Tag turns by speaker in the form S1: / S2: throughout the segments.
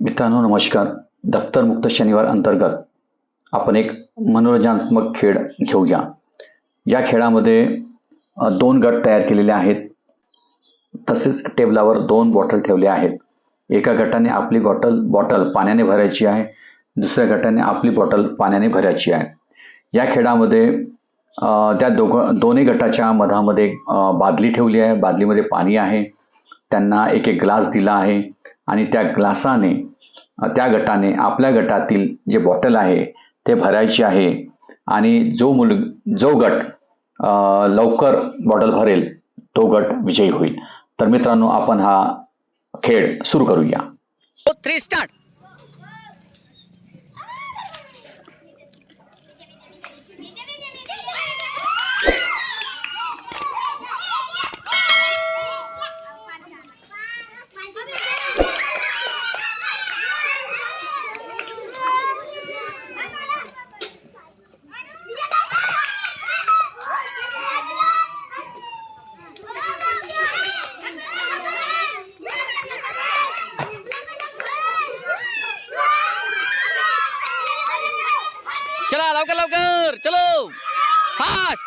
S1: मित्रांनो नमस्कार. दफ्तर मुक्त शनिवार अंतर्गत आपण एक मनोरंजनात्मक खेळ घेऊया. या खेळामध्ये दोन गट तयार केलेले आहेत. तसेच टेबलावर दोन बॉटल ठेवले आहेत. एका गटाने आपली बॉटल बॉटल पाण्याने भरायची आहे. दुसऱ्या गटाने आपली बॉटल पाण्याने भरायची आहे. या खेळामध्ये त्या दोघं दोन्ही गटाच्या मधामध्ये बादली ठेवली आहे. बादलीमध्ये पाणी आहे. त्यांना एक एक ग्लास दिला आहे. आणि त्या ग्लासाने त्या गटाने आपल्या गटातील जे बॉटल आहे ते भरायचे आहे. आणि जो मुल जो गट लवकर बॉटल भरेल तो गट विजयी होईल. तर मित्रांनो आपण हा खेळ सुरू करूया.
S2: थ्री स्टार्ट चला लवकर लवकर चलो. फास्ट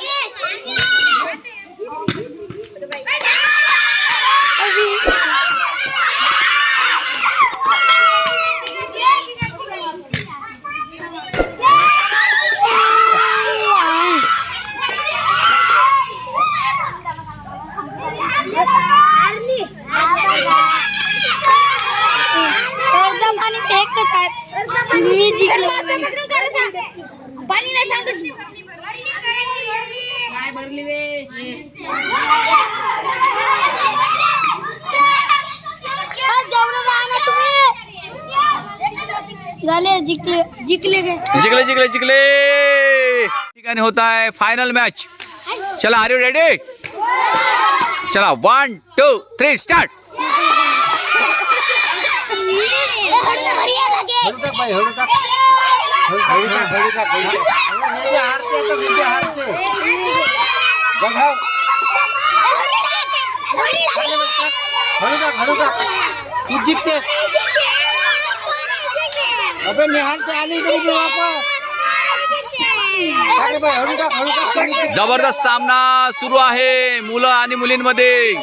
S3: मी। जिंकलो काय भरली वे झाले जिंकले जिंकले
S2: जिंकले जिंकले जिंकले। ठिकाणी होता है। फाइनल मैच चला आर यू रेडी चला वन टू थ्री स्टार्ट
S4: ભાઈ હળતા હળતા હળતા બીજા હારતે તો બીજા ગઈ બાપા
S2: जबरदस्त सामना सुरू आहे मुलं आणि मुलींमध्ये.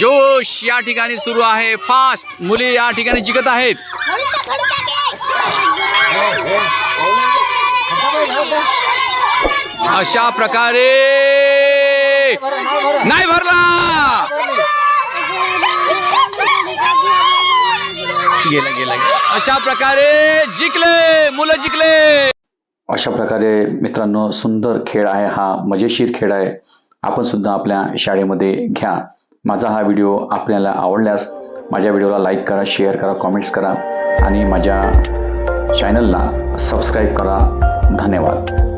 S2: जोश या ठिकाणी सुरू आहे. फास्ट मुली या ठिकाणी जिंकत आहेत. अशा प्रकारे नाही भरला. गेला गेला अशा प्रकारे जिंकले मुलं जिंकले.
S1: अशा प्रकारे मित्रांनो सुंदर खेळ आहे हा मजेशीर खेळ आहे. आपण सुद्धा आपल्या शाळेमध्ये घ्या. माझा हा व्हिडिओ आपल्याला आवडल्यास माझ्या व्हिडिओला लाईक करा शेअर करा कॉमेंट्स करा आणि माझ्या चॅनलला सबस्क्राईब करा. धन्यवाद.